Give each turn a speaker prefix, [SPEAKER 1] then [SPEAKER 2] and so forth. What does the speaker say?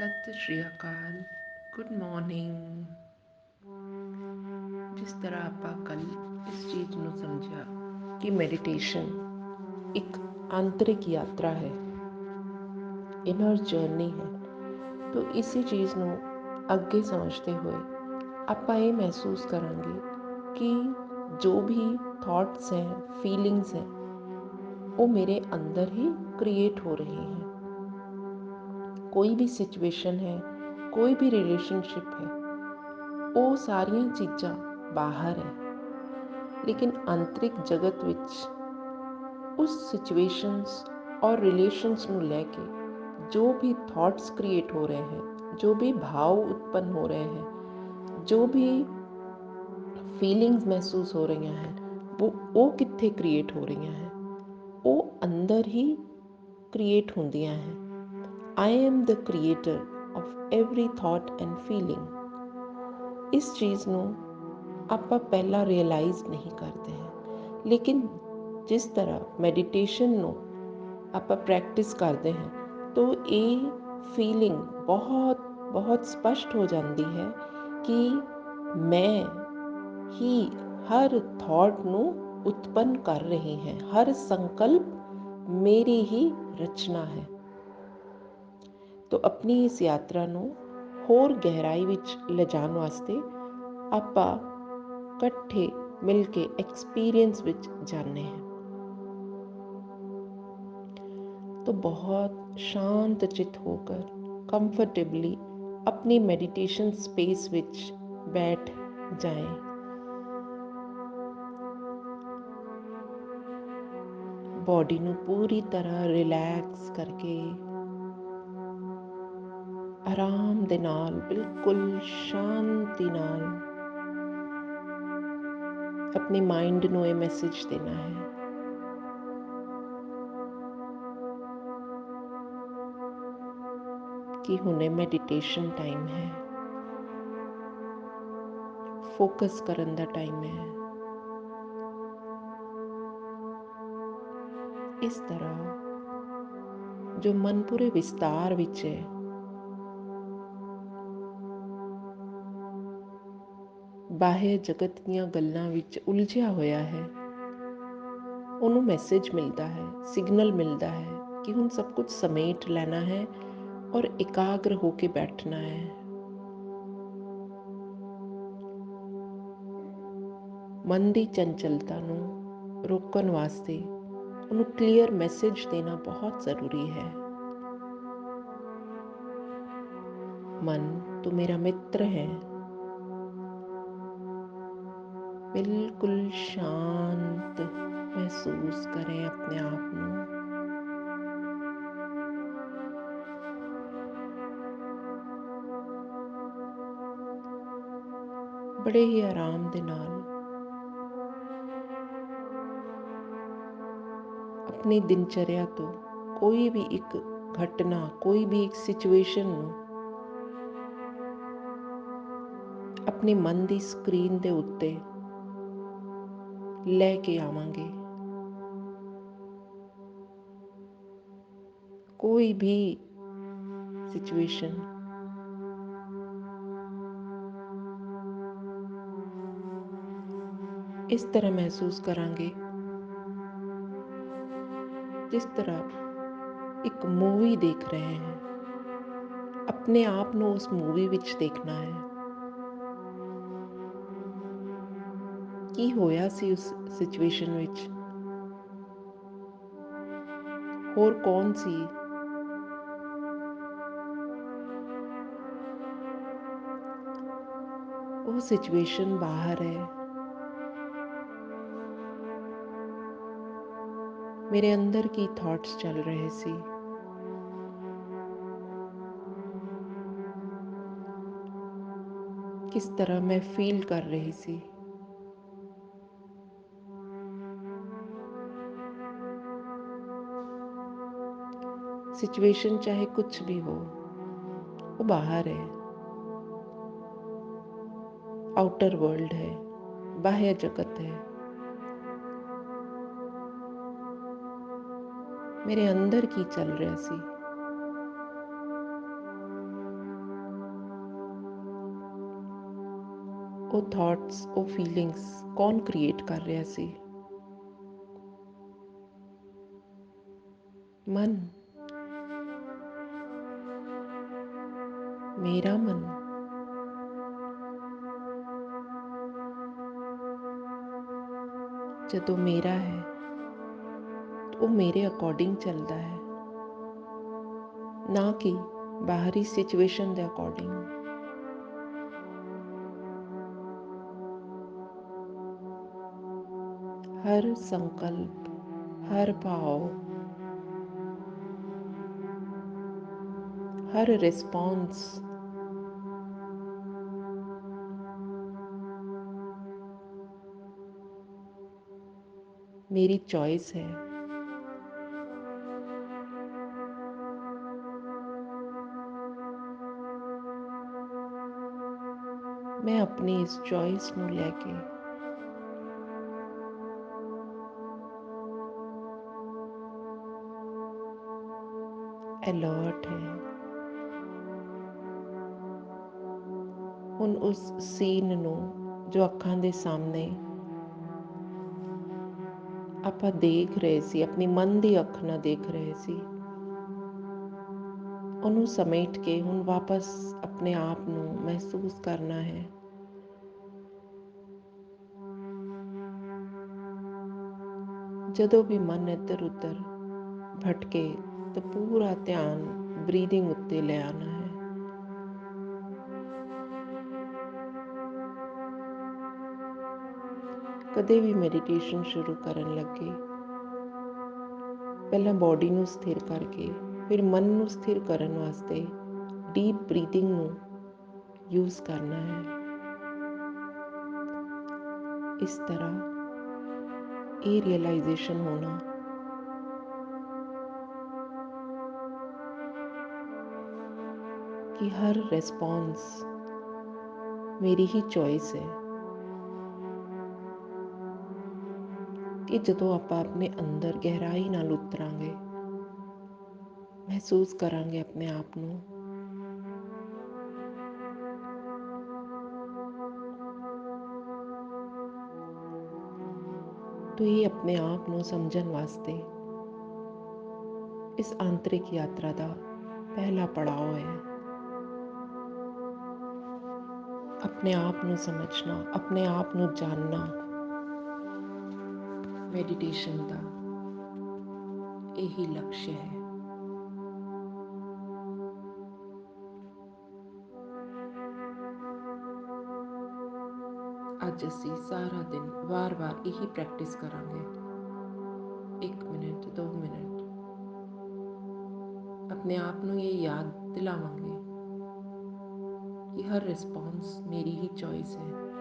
[SPEAKER 1] ਸਤਿ ਸ਼੍ਰੀ ਅਕਾਲ good morning ਜਿਸ ਤਰ੍ਹਾਂ ਆਪਾਂ ਕੱਲ ਇਸ ਚੀਜ਼ ਨੂੰ ਸਮਝਿਆ ਕਿ ਮੈਡੀਟੇਸ਼ਨ ਇੱਕ ਆਂਤਰਿਕ ਯਾਤਰਾ ਹੈ ਇਨਰ ਜਰਨੀ ਹੈ ਤਾਂ ਇਸੇ ਚੀਜ਼ ਨੂੰ ਅੱਗੇ ਸਮਝਦੇ ਹੋਏ ਆਪਾਂ ਇਹ ਮਹਿਸੂਸ ਕਰਾਂਗੇ ਕਿ ਜੋ ਵੀ ਥਾਟਸ ਹੈ ਫੀਲਿੰਗਸ ਹੈ ਉਹ ਮੇਰੇ ਅੰਦਰ ਹੀ ਕ੍ਰੀਏਟ ਹੋ ਰਹੀ ਹੈ ਕੋਈ ਵੀ ਸਿਚੁਏਸ਼ਨ ਹੈ ਕੋਈ ਵੀ ਰਿਲੇਸ਼ਨਸ਼ਿਪ ਹੈ ਉਹ ਸਾਰੀਆਂ ਚੀਜ਼ਾਂ ਬਾਹਰ ਹੈ ਲੇਕਿਨ ਅੰਤਰਿਕ ਜਗਤ ਵਿੱਚ ਉਸ ਸਿਚੁਏਸ਼ਨਸ ਔਰ ਰਿਲੇਸ਼ਨਸ ਨੂੰ ਲੈ ਕੇ ਜੋ ਵੀ ਥਾਟਸ ਕ੍ਰੀਏਟ ਹੋ ਰਹੇ हैं जो भी भाव उत्पन्न हो रहे हैं जो भी ਫੀਲਿੰਗਸ ਮਹਿਸੂਸ ਹੋ ਰਹੀਆਂ ਹਨ ਉਹ ਉਹ ਕਿੱਥੇ ਕ੍ਰੀਏਟ ਹੋ ਰਹੀਆਂ ਹਨ ਉਹ ਅੰਦਰ ਹੀ ਕ੍ਰੀਏਟ ਹੁੰਦੀਆਂ ਹਨ I am the creator of every thought and feeling. ਇਸ ਚੀਜ਼ ਨੂੰ ਆਪਾਂ ਪਹਿਲਾਂ ਰਿਅਲਾਈਜ਼ ਨਹੀਂ ਕਰਦੇ ਹਾਂ ਲੇਕਿਨ ਜਿਸ ਤਰ੍ਹਾਂ ਮੈਡੀਟੇਸ਼ਨ ਨੂੰ ਆਪਾਂ ਪ੍ਰੈਕਟਿਸ ਕਰਦੇ ਹਾਂ ਤਾਂ ਇਹ ਫੀਲਿੰਗ ਬਹੁਤ ਬਹੁਤ ਸਪਸ਼ਟ ਹੋ ਜਾਂਦੀ ਹੈ ਕਿ ਮੈਂ ਹੀ ਹਰ ਥਾਟ ਨੂੰ ਉਤਪੰਨ ਕਰ ਰਹੀ ਹੈ ਹਰ ਸੰਕਲਪ ਮੇਰੀ ਹੀ ਰਚਨਾ ਹੈ ਤੋ ਆਪਣੀ ਇਸ ਯਾਤਰਾ ਨੂੰ ਹੋਰ ਗਹਿਰਾਈ ਵਿੱਚ ਲਿਜਾਣ ਵਾਸਤੇ ਆਪਾਂ ਇਕੱਠੇ ਮਿਲ ਕੇ ਐਕਸਪੀਰੀਅੰਸ ਵਿੱਚ ਜਾਣੇ ਹਾਂ तो बहुत शांत चित होकर कंफर्टेबली अपनी मेडिटेशन स्पेस विच बैठ जाएं बॉडी ਨੂੰ ਪੂਰੀ ਤਰ੍ਹਾਂ ਰਿਲੈਕਸ ਕਰਕੇ ਆਰਾਮ ਦੇ ਨਾਲ, ਬਿਲਕੁਲ ਸ਼ਾਂਤੀ ਨਾਲ ਆਪਣੇ ਮਾਈਂਡ ਨੂੰ ਇਹ ਮੈਸੇਜ ਦੇਣਾ ਹੈ। ਕਿ ਹੁਣੇ ਮੈਡੀਟੇਸ਼ਨ ਟਾਈਮ ਹੈ। ਫੋਕਸ ਕਰਨ ਦਾ ਟਾਈਮ ਹੈ। ਇਸ ਤਰ੍ਹਾਂ ਜੋ ਮਨ ਪੂਰੇ ਵਿਸਤਾਰ ਵਿੱਚ ਹੈ ਬਾਹਰ ਜਗਤ ਦੀਆਂ ਗੱਲਾਂ ਵਿੱਚ ਉਲਝਿਆ ਹੋਇਆ ਹੈ ਉਹਨੂੰ ਮੈਸੇਜ ਮਿਲਦਾ ਹੈ ਸਿਗਨਲ ਮਿਲਦਾ ਹੈ ਕਿ ਹੁਣ ਸਭ ਕੁਝ ਸਮੇਟ ਲੈਣਾ ਹੈ ਔਰ ਇਕਾਗਰ ਹੋ ਕੇ ਬੈਠਣਾ ਹੈ ਮਨ ਦੀ ਚੰਚਲਤਾ ਨੂੰ ਰੋਕਣ ਵਾਸਤੇ ਉਹਨੂੰ ਕਲੀਅਰ ਮੈਸੇਜ ਦੇਣਾ ਬਹੁਤ ਜ਼ਰੂਰੀ ਹੈ ਮਨ ਤੂੰ ਮੇਰਾ ਮਿੱਤਰ ਹੈ बिल्कुल शांत महसूस करें अपने आप को बड़े ही आराम के नाल अपनी दिनचर्या तो कोई भी एक घटना, कोई भी एक सिचुएशन अपने मन की स्क्रीन के उत्ते ਲੈ ਕੇ ਆਵਾਂਗੇ ਕੋਈ ਵੀ ਸਿਚੁਏਸ਼ਨ ਇਸ ਤਰ੍ਹਾਂ ਮਹਿਸੂਸ ਕਰਾਂਗੇ ਜਿਸ ਤਰ੍ਹਾਂ ਇੱਕ ਮੂਵੀ ਦੇਖ ਰਹੇ ਹਾਂ ਆਪਣੇ ਆਪ ਨੂੰ ਉਸ ਮੂਵੀ ਵਿੱਚ ਦੇਖਣਾ ਹੈ ਕੀ ਹੋਇਆ ਸੀ ਉਸ ਸਿਚੁਏਸ਼ਨ ਵਿੱਚ ਹੋਰ ਕੌਣ ਸੀ ਉਹ ਸਿਚੁਏਸ਼ਨ ਬਾਹਰ ਹੈ ਮੇਰੇ ਅੰਦਰ ਕੀ ਥਾਟਸ ਚੱਲ ਰਹੇ ਸੀ ਕਿਸ ਤਰ੍ਹਾਂ ਮੈਂ ਫੀਲ ਕਰ ਰਹੀ ਸੀ सिचुएशन चाहे कुछ भी हो, वो बाहर है। आउटर वर्ल्ड है, बाह्य जगत है। मेरे अंदर की चल रहा सी वो थॉट्स वो फीलिंग्स कौन क्रिएट कर रहा सी मन। मेरा मन। जो मेरा है तो वो मेरे अकॉर्डिंग चलता है। ना कि बाहरी सिचुएशन के अकॉर्डिंग हर संकल्प, हर भाव, हर रिस्पॉन्स मेरी चॉइस है। मैं अपनी इस चॉइस को लेके अलर्ट है। उन उस सीन नो जो अखा ਦੇ सामने ਆਪਾਂ ਦੇਖ ਰਹੇ ਸੀ, ਆਪਣੀ ਮਨ ਦੀ ਅੱਖ ਨਾਲ ਦੇਖ ਰਹੇ ਸੀ। ਉਹਨੂੰ ਸਮੇਟ ਕੇ ਹੁਣ ਵਾਪਸ ਆਪਣੇ ਆਪ ਨੂੰ ਮਹਿਸੂਸ ਕਰਨਾ ਹੈ। ਜਦੋਂ ਵੀ ਮਨ ਇੱਧਰ ਉੱਧਰ ਭਟਕੇ ਤਾਂ ਪੂਰਾ ਧਿਆਨ ਬਰੀਦਿੰਗ ਉੱਤੇ ਲੈ ਆਣਾ ਹੈ। ਕਦੇ ਵੀ ਮੈਡੀਟੇਸ਼ਨ ਸ਼ੁਰੂ ਕਰਨ ਲੱਗੇ ਪਹਿਲਾਂ ਬਾਡੀ ਨੂੰ ਸਥਿਰ ਕਰਕੇ ਫਿਰ ਮਨ ਨੂੰ ਸਥਿਰ ਕਰਨ ਵਾਸਤੇ ਡੀਪ ਬਰੀਥਿੰਗ ਨੂੰ ਯੂਜ਼ ਕਰਨਾ ਹੈ ਇਸ ਤਰ੍ਹਾਂ ਇਹ ਰਿਅਲਾਈਜੇਸ਼ਨ ਹੋਣਾ ਕਿ ਹਰ ਰਿਸਪੌਂਸ ਮੇਰੀ ਹੀ ਚੋਇਸ ਹੈ ਕਿ ਜਦੋਂ ਆਪਾਂ ਆਪਣੇ ਅੰਦਰ ਗਹਿਰਾਈ ਨਾਲ ਉਤਰਾਂਗੇ ਮਹਿਸੂਸ ਕਰਾਂਗੇ ਆਪਣੇ ਆਪ ਨੂੰ तो ਇਹ ਆਪਣੇ ਆਪ ਨੂੰ ਸਮਝਣ ਵਾਸਤੇ ਇਸ ਆਂਤਰਿਕ ਯਾਤਰਾ ਦਾ ਪਹਿਲਾ ਪੜਾਅ ਹੈ ਆਪਣੇ ਆਪ ਨੂੰ ਸਮਝਣਾ ਆਪਣੇ ਆਪ ਨੂੰ ਜਾਣਨਾ ਮੈਡੀਟੇਸ਼ਨ ਦਾ ਇਹੀ ਲਕਸ਼ ਹੈ ਅੱਜ ਅਸੀਂ ਸਾਰਾ ਦਿਨ ਵਾਰ-ਵਾਰ ਇਹੀ ਪ੍ਰੈਕਟਿਸ ਕਰਾਂਗੇ 1 ਮਿੰਟ 2 ਮਿੰਟ ਆਪਣੇ ਆਪ ਨੂੰ ਇਹ ਯਾਦ ਦਿਲਾਵਾਂਗੇ ਕਿ ਹਰ ਰਿਸਪੌਂਸ ਮੇਰੀ ਹੀ ਚੋਇਸ ਹੈ